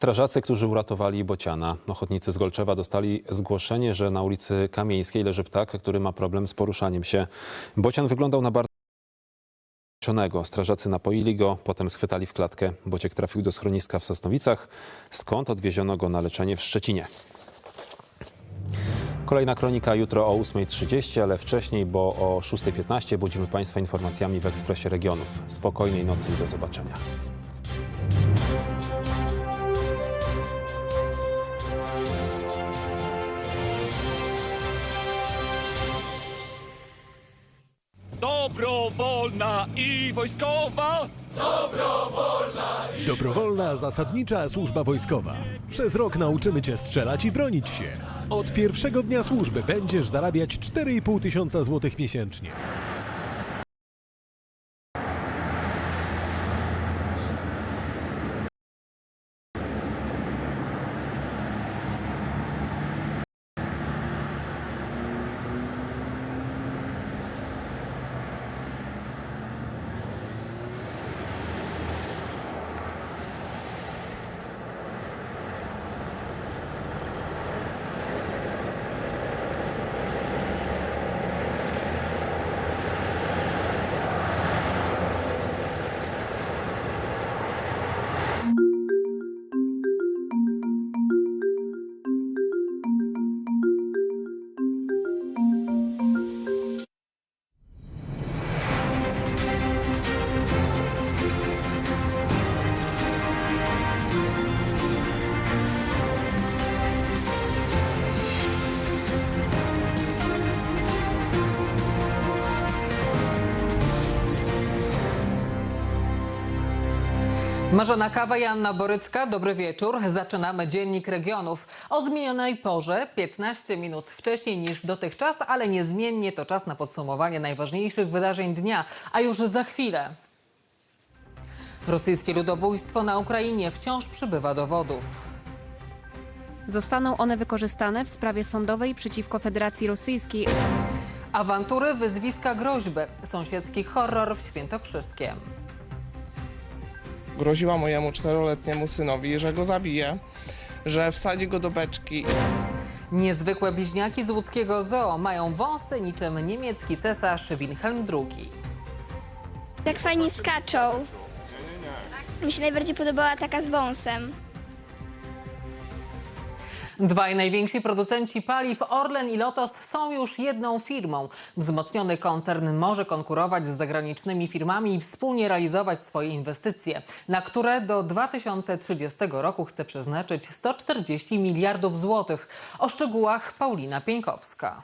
Strażacy, którzy uratowali bociana, ochotnicy z Golczewa dostali zgłoszenie, że na ulicy Kamieńskiej leży ptak, który ma problem z poruszaniem się. Bocian wyglądał na bardzo. Strażacy napoili go, potem schwytali w klatkę. Bociek trafił do schroniska w Sosnowicach, skąd odwieziono go na leczenie w Szczecinie. Kolejna kronika jutro o 8.30, ale wcześniej, bo o 6.15 budzimy Państwa informacjami w Ekspresie Regionów. Spokojnej nocy i do zobaczenia. Dobrowolna i wojskowa. Dobrowolna, zasadnicza służba wojskowa. Przez rok nauczymy cię strzelać i bronić się. Od pierwszego dnia służby będziesz zarabiać 4,5 tysiąca złotych miesięcznie. Marzena Kawa i Anna Borycka, dobry wieczór. Zaczynamy Dziennik Regionów. O zmienionej porze, 15 minut wcześniej niż dotychczas, ale niezmiennie to czas na podsumowanie najważniejszych wydarzeń dnia, a już za chwilę. Rosyjskie ludobójstwo na Ukrainie wciąż przybywa dowodów. Zostaną one wykorzystane w sprawie sądowej przeciwko Federacji Rosyjskiej. Awantury, wyzwiska, groźby. Sąsiedzki horror w Świętokrzyskiem. Groziła mojemu czteroletniemu synowi, że go zabije, że wsadzi go do beczki. Niezwykłe bliźniaki z łódzkiego zoo mają wąsy niczym niemiecki cesarz Wilhelm II. Tak fajnie skaczą. Mi się najbardziej podobała taka z wąsem. Dwaj najwięksi producenci paliw, Orlen i Lotos, są już jedną firmą. Wzmocniony koncern może konkurować z zagranicznymi firmami i wspólnie realizować swoje inwestycje, na które do 2030 roku chce przeznaczyć 140 miliardów złotych. O szczegółach Paulina Pieńkowska.